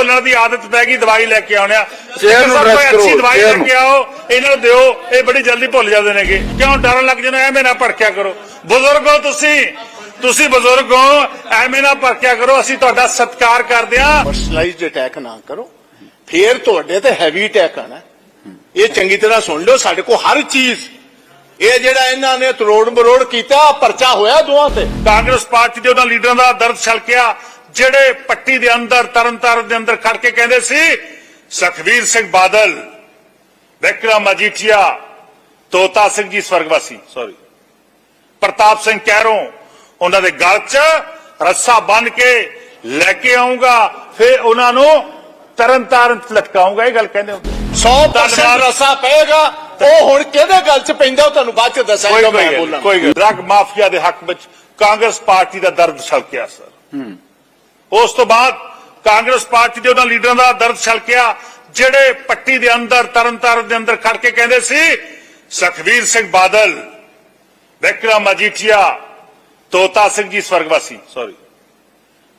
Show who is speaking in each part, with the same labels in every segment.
Speaker 1: ਭੁੱਲਣ ਦੀ ਆਦਤ ਪੈ ਗਈ ਦਵਾਈ ਲੈ ਕੇ ਆਉਣਿਆ
Speaker 2: Chair ਨੂੰ
Speaker 1: ਕੋਈ ਅੱਛੀ ਦਵਾਈ ਲੈ। ਕੇ ਆਓ ਇਹਨਾਂ ਨੂੰ ਦਿਓ ਇਹ ਬੜੀ ਜਲਦੀ ਭੁੱਲ ਜਾਂਦੇ ਨੇਗੇ। ਕਿਉਂ ਡਰਨ ਲੱਗ ਜਾਂਦੇ ਐਵੇਂ ਨਾ ਭੜਕਿਆ ਕਰੋ। ਬਜ਼ੁਰਗ ਤੁਸੀਂ ਤੁਸੀਂ ਬਜ਼ੁਰਗ ਹੋ ਐਵੇਂ ਨਾ ਭੜਕਿਆ ਕਰੋ ਅਸੀਂ ਤੁਹਾਡਾ ਸਤਿਕਾਰ ਕਰਦੇ ਹਾਂ।
Speaker 3: ਪਰਸਨਲਾਈਜ਼ਡ ਅਟੈਕ ਨਾ ਕਰੋ। ਫੇਰ ਤੁਹਾਡੇ ਤੇ ਹੈਵੀ ਅਟੈਕ ਆਣਾ ਇਹ ਚੰਗੀ ਤਰ੍ਹਾਂ ਸੁਣ ਲਓ ਸਾਡੇ ਕੋਲ ਹਰ ਚੀਜ਼। ਇਹ ਜਿਹੜਾ ਇਹਨਾਂ ਨੇ ਤਰੋੜ ਮਰੋੜ ਕੀਤਾ ਪਰਚਾ ਹੋਇਆ ਦੋਹਾਂ ਤੇ।
Speaker 1: ਕਾਂਗਰਸ ਪਾਰਟੀ ਦੇ ਉਹਨਾਂ ਲੀਡਰਾਂ ਦਾ ਦਰਦ ਛਲਕਿਆ। ਜਿਹੜੇ ਪੱਟੀ ਦੇ ਅੰਦਰ ਤਰਨਤਾਰਨ ਦੇ ਅੰਦਰ ਖੜ ਕੇ ਕਹਿੰਦੇ ਸੀ ਸੁਖਵੀਰ ਸਿੰਘ ਬਾਦਲ ਵਿਕਰਮ ਮਜੀਠੀਆ ਤੋਤਾ ਸਿੰਘ ਜੀ ਸਵਰਗਵਾਸੀ। ਸੌਰੀ ਪ੍ਰਤਾਪ ਸਿੰਘ ਕੈਰੋਂ ਉਹਨਾਂ ਦੇ ਗਲ 'ਚ ਰੱਸਾ ਬੰਨ ਕੇ ਲੈ ਕੇ ਆਉਂਗਾ ਫਿਰ ਉਹਨਾਂ ਨੂੰ ਤਰਨਤਾਰਨ 'ਚ ਲਟਕਾਉਂਗਾ ਇਹ ਗੱਲ ਕਹਿੰਦੇ ਹੁੰਦੇ
Speaker 3: 100% ਰਸਾ ਪਏਗਾ। ਉਹ ਹੁਣ ਕਿਹਦੇ ਗੱਲ 'ਚ ਪੈਂਦਾ ਉਹ ਤੁਹਾਨੂੰ ਬਾਅਦ 'ਚ ਦੱਸਾਂਗਾ ਮੈਂ ਬੋਲਾਂ।
Speaker 1: ਕੋਈ ਗੱਲ ਡਰਗ ਮਾਫੀਆ ਦੇ ਹੱਕ ਵਿੱਚ ਕਾਂਗਰਸ ਪਾਰਟੀ ਦਾ ਦਰਦ ਛਲਕਿਆ ਸਰ। ਉਸ ਤੋਂ ਬਾਅਦ ਕਾਂਗਰਸ ਪਾਰਟੀ ਦੇ ਉਹਨਾਂ ਲੀਡਰਾਂ ਦਾ ਦਰਦ ਛਲਕਿਆ, ਜਿਹੜੇ ਪੱਟੀ ਦੇ ਅੰਦਰ, ਤਰਨਤਾਰਨ ਦੇ ਅੰਦਰ ਖੜ ਕੇ ਕਹਿੰਦੇ ਸੀ ਸੁਖਵੀਰ ਸਿੰਘ ਬਾਦਲ, ਵਿਕਰਮ ਮਜੀਠੀਆ ਤੋਤਾ ਸਿੰਘ ਜੀ ਸਵਰਗਵਾਸੀ ਸੌਰੀ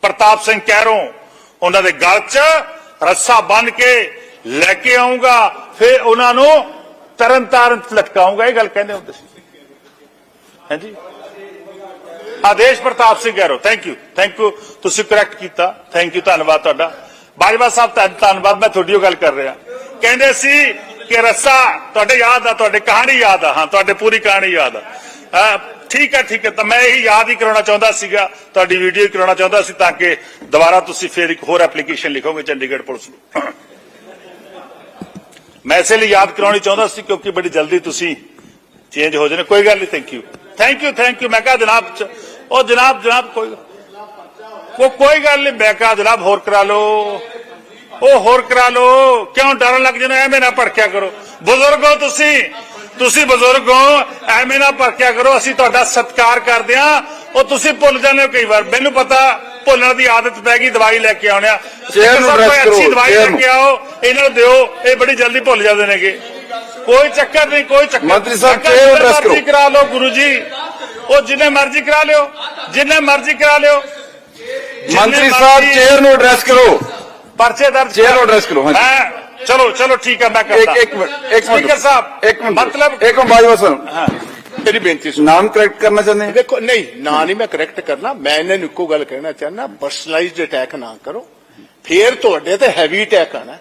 Speaker 1: ਪ੍ਰਤਾਪ ਸਿੰਘ ਕਹਿਰੋਂ ਉਹਨਾਂ ਦੇ ਗਲ 'ਚ ਰੱਸਾ ਬੰਨ ਕੇ ਲੈ ਕੇ ਆਉਂਗਾ ਫਿਰ ਉਹਨਾਂ ਨੂੰ ਤਰਨਤਾਰਨ 'ਚ ਲਟਕਾਉਂਗਾ ਇਹ ਗੱਲ ਕਹਿੰਦੇ ਹੁੰਦੇ ਸੀ। ਹਾਂਜੀ? Adesh Partap Singh Kairon thank you thank you ਤੁਸੀਂ ਕਰੈਕਟ ਕੀਤਾ ਥੈਂਕ ਯੂ ਧੰਨਵਾਦ ਤੁਹਾਡਾ। ਬਾਜਵਾ ਸਾਹਿਬ, ਧੰਨ- ਧੰਨਵਾਦ, ਮੈਂ ਤੁਹਾਡੀ ਗੱਲ ਕਰ ਰਿਹਾ। ਕਹਿੰਦੇ ਸੀ ਕਿ ਰੱਸਾ ਤੁਹਾਡੇ ਯਾਦ ਆ, ਤੁਹਾਡੇ ਕਹਾਣੀ ਯਾਦ ਆ, ਹਾਂ, ਤੁਹਾਡੇ ਪੂਰੀ ਕਹਾਣੀ ਯਾਦ ਆ। ਠੀਕ ਹੈ ਠੀਕ ਹੈ ਤਾਂ ਮੈਂ ਇਹ ਯਾਦ ਹੀ ਕਰਾਉਣਾ ਚਾਹੁੰਦਾ ਸੀਗਾ, ਤੁਹਾਡੀ ਵੀਡੀਓ ਹੀ ਕਰਾਉਣਾ ਚਾਹੁੰਦਾ ਸੀ ਤਾਂ ਕਿ ਦੁਬਾਰਾ ਤੁਸੀਂ ਫੇਰ ਇੱਕ ਹੋਰ ਐਪਲੀਕੇਸ਼ਨ ਲਿਖੋਗੇ ਚੰਡੀਗੜ੍ਹ ਪੁਲਿਸ ਨੂੰ। ਮੈਂ ਇਸੇ ਲਈ ਯਾਦ ਕਰਾਉਣੀ ਚਾਹੁੰਦਾ ਸੀ ਕਿਉਂਕਿ ਬੜੀ ਜਲਦੀ ਤੁਸੀਂ ਚੇਂਜ ਹੋ ਜਾਣਾ। ਕੋਈ ਗੱਲ ਨਹੀਂ thank you thank you thank you ਮੈਂ ਕਹਾ ਜਨਾਬ ਉਹ ਜਨਾਬ ਜਨਾਬ ਕੋਈ ਉਹ ਕੋਈ ਗੱਲ ਨਹੀਂ ਕਹਾ ਜਨਾਬ ਹੋਰ ਕਰਾ ਲਓ। ਉਹ ਹੋਰ ਕਰਾ ਲਓ। ਕਿਉਂ ਡਰਨ ਲੱਗ ਜਾਂਦੇ ਐਵੇਂ ਨਾ ਭੜਕਿਆ ਕਰੋ। ਬਜ਼ੁਰਗ ਹੋ ਤੁਸੀਂ ਤੁਸੀਂ ਬਜ਼ੁਰਗ ਹੋ ਐਵੇਂ ਨਾ ਭੜਕਿਆ ਕਰੋ। ਅਸੀਂ ਤੁਹਾਡਾ ਸਤਿਕਾਰ ਕਰਦੇ ਹਾਂ। ਉਹ ਤੁਸੀਂ ਭੁੱਲ ਜਾਂਦੇ ਹੋ ਕਈ ਵਾਰ। ਮੈਨੂੰ ਪਤਾ ਭੁੱਲਣ ਦੀ ਆਦਤ ਪੈ ਗਈ ਦਵਾਈ ਲੈ ਕੇ ਆਉਣਿਆ ਕੋਈ ਅੱਛੀ ਦਵਾਈ ਲੈ। ਕੇ ਆਓ। ਇਹਨਾਂ ਨੂੰ ਦਿਓ। ਇਹ ਬੜੀ ਜਲਦੀ ਭੁੱਲ ਜਾਂਦੇ ਨੇਗੇ। ਕੋਈ ਚੱਕਰ ਨਹੀਂ ਕੋਈ ਚੱਕਰ
Speaker 2: ਮੰਤਰੀ ਸਾਹਿਬ,
Speaker 1: ਜਿੰਨੇ
Speaker 2: ਕਰਾ
Speaker 1: ਲਓ ਗੁਰੂ ਜੀ। ਉਹ ਜਿੰਨੇ ਮਰਜ਼ੀ ਕਰਾ ਲਿਓ ਜਿੰਨੇ ਮਰਜ਼ੀ ਕਰਾ ਲਿਓ।
Speaker 2: ਮੰਤਰੀ ਸਾਹਿਬ ਚੇਅਰ ਨੂੰ ਐਡਰੈਸ ਕਰੋ।
Speaker 1: ਪਰਚੇ ਦਰਜ
Speaker 2: chair ਨੂੰ address ਕਰੋ, ਹਾਂਜੀ।
Speaker 1: ਹਾਂ, ਚਲੋ ਚਲੋ ਠੀਕ ਹੈ ਮੈਂ ਕਰਦਾ।
Speaker 2: ਇੱਕ ਮਿੰਟ ਇੱਕ ਮਿੰਟ।
Speaker 1: ਸਪੀਕਰ ਸਾਹਿਬ
Speaker 2: ਇੱਕ ਮਿੰਟ।
Speaker 1: ਮਤਲਬ
Speaker 2: ਇੱਕ ਮਿੰਟ ਬਾਜਵਾ ਸਾਹਿਬ।
Speaker 1: ਹਾਂ।
Speaker 3: ਮੇਰੀ ਬੇਨਤੀ ਸੁਣੋ।
Speaker 2: ਨਾਮ ਕਰੈਕਟ ਕਰਨਾ ਚਾਹੁੰਦੇ
Speaker 3: ਦੇਖੋ ਨਹੀਂ ਨਾ ਨਹੀਂ ਮੈਂ ਕਰੈਕਟ ਕਰਨਾ। ਮੈਂ ਇਹਨਾਂ ਨੂੰ ਇੱਕੋ ਗੱਲ ਕਹਿਣਾ ਚਾਹੁੰਦਾ ਪਰਸਨਲਾਈਜ਼ਡ ਅਟੈਕ ਨਾ ਕਰੋ। ਫੇਰ ਤੁਹਾਡੇ ਤੇ ਹੈਵੀ ਅਟੈਕ ਆਣਾ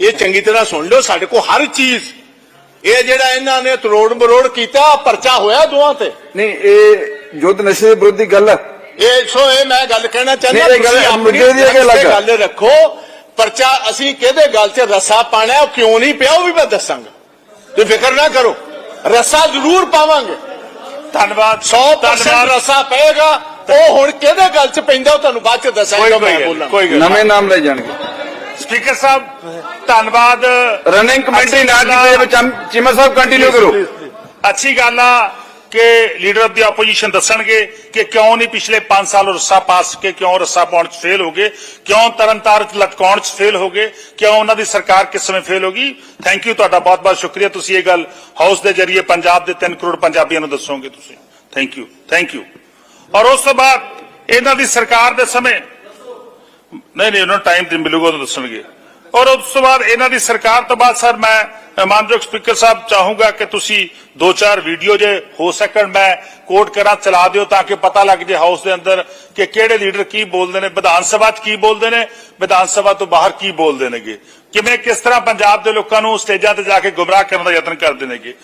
Speaker 3: ਇਹ ਚੰਗੀ ਤਰ੍ਹਾਂ ਸੁਣ ਲਓ ਸਾਡੇ ਕੋਲ ਹਰ ਚੀਜ਼ ਇਹ ਜਿਹੜਾ ਇਹਨਾਂ ਨੇ ਤਰੋੜ ਮਰੋੜ ਕੀਤਾ ਪਰਚਾ ਹੋਇਆ ਦੋਹਾਂ ਤੇ?
Speaker 2: ਨਹੀਂ ਇਹ ਯੁੱਧ ਨਸ਼ੇ ਦੇ ਵਿਰੁੱਧ ਦੀ ਗੱਲ ਹੈ
Speaker 3: ਇਹ ਸੋ ਇਹ ਮੈਂ ਗੱਲ ਕਹਿਣਾ ਚਾਹੁੰਦਾ ਤੁਸੀਂ ਆਪਣੀ
Speaker 2: ਮੁੱਦੇ ਦੀ ਇਹ ਗੱਲ
Speaker 3: ਤੇ
Speaker 2: ਹੈ।
Speaker 3: ਗੱਲ ਰੱਖੋ। ਪਰਚਾ ਅਸੀਂ ਕਿਹਦੇ ਗੱਲ 'ਚ ਰੱਸਾ ਪਾਣਾ ਹੈ, ਉਹ ਕਿਉਂ ਨਹੀਂ ਪਿਆ ਉਹ ਵੀ ਮੈਂ ਦੱਸਾਂਗਾ। ਤੁਸੀਂ ਫਿਕਰ ਨਾ ਕਰੋ ਰੱਸਾ ਜ਼ਰੂਰ ਪਾਵਾਂਗੇ।
Speaker 1: ਧੰਨਵਾਦ
Speaker 3: 100% ਰਸਾ ਪਏਗਾ ਉਹ ਹੁਣ ਕਿਹਦੇ ਗੱਲ 'ਚ ਪੈਂਦਾ ਉਹ ਤੁਹਾਨੂੰ ਬਾਅਦ 'ਚ ਦੱਸਾਂਗਾ ਮੈਂ ਬੋਲਾਂ
Speaker 2: ਨਵੇਂ ਨਾਮ ਲੈ ਜਾਣਗੇ।
Speaker 1: ਸਪੀਕਰ ਸਾਹਿਬ ਧੰਨਵਾਦ।
Speaker 2: ਰਨਿੰਗ ਕਮੇਟੀ
Speaker 1: ਅੱਛੀ
Speaker 2: ਨਾ। ਕੀਤੇ ਵਿੱਚ ਚੀਮਾ ਸਾਹਿਬ ਕੰਟੀਨਿਊ ਕਰੋ।
Speaker 1: ਅੱਛੀ ਗੱਲ ਆ ਕਿ ਲੀਡਰ ਆਫ ਦੀ ਆਪੋਜੀਸ਼ਨ ਦੱਸਣਗੇ ਕਿ ਕਿਉਂ ਨਹੀਂ ਪਿਛਲੇ 5 ਸਾਲ ਰੱਸਾ ਪਾਸ ਕੇ ਕਿਉਂ ਰੱਸਾ ਪਾਉਣ ਚ ਫੇਲ ਹੋ ਗਏ ਕਿਉਂ ਤਰਨਤਾਰ ਚ ਲਟਕਾਉਣ ਚ ਫੇਲ ਹੋ ਗਏ ਕਿਉਂ ਉਹਨਾਂ ਦੀ ਸਰਕਾਰ ਕਿਸ ਸਮੇਂ ਫੇਲ ਹੋ ਗਈ। ਥੈਂਕ ਯੂ ਤੁਹਾਡਾ ਬਹੁਤ ਬਹੁਤ ਸ਼ੁਕਰੀਆ। ਤੁਸੀਂ ਇਹ ਗੱਲ ਹਾਊਸ ਦੇ ਜਰੀਏ ਪੰਜਾਬ ਦੇ 3 ਕਰੋੜ ਪੰਜਾਬੀਆਂ ਨੂੰ ਦੱਸੋਗੇ ਤੁਸੀਂ। ਥੈਂਕ ਯੂ ਥੈਂਕ ਯੂ ਔਰ ਉਸ ਤੋਂ ਬਾਅਦ ਇਹਨਾਂ ਦੀ ਸਰਕਾਰ ਦੇ ਸਮੇਂ ਨਹੀਂ ਨਹੀਂ, ਉਹਨਾਂ ਨੂੰ ਟਾਈਮ ਤੇ ਮਿਲੂਗਾ ਤਾਂ ਦੱਸਣਗੇ। ਔਰ ਉਸ ਤੋਂ ਬਾਅਦ ਇਹਨਾਂ ਦੀ ਸਰਕਾਰ ਤੋਂ ਬਾਅਦ, ਸਰ, ਮੈਂ ਮਾਨਯੋਗ ਸਪੀਕਰ ਸਾਹਿਬ ਚਾਹੂੰਗਾ ਕਿ ਤੁਸੀਂ ਦੋ ਚਾਰ ਵੀਡੀਓ ਜੇ ਹੋ ਸਕਣ, ਮੈਂ ਕੋਟ ਕਰਾਂ, ਚਲਾ ਦਿਓ ਤਾਂ ਕਿ ਪਤਾ ਲੱਗ ਜੇ ਹਾਊਸ ਦੇ ਅੰਦਰ ਕਿ ਕਿਹੜੇ ਲੀਡਰ ਕੀ ਬੋਲਦੇ ਨੇ, ਵਿਧਾਨ ਸਭਾ 'ਚ ਕੀ ਬੋਲਦੇ ਨੇ, ਵਿਧਾਨ ਸਭਾ ਤੋਂ ਬਾਹਰ ਕੀ ਬੋਲਦੇ ਨੇਗੇ। ਕਿਵੇਂ, ਕਿਸ ਤਰ੍ਹਾਂ ਪੰਜਾਬ ਦੇ ਲੋਕਾਂ ਨੂੰ ਸਟੇਜਾਂ ਤੇ ਜਾ ਕੇ ਗੁੰਮਰਾਹ ਕਰਨ ਦਾ ਯਤਨ ਕਰਦੇ ਨੇਗੇ।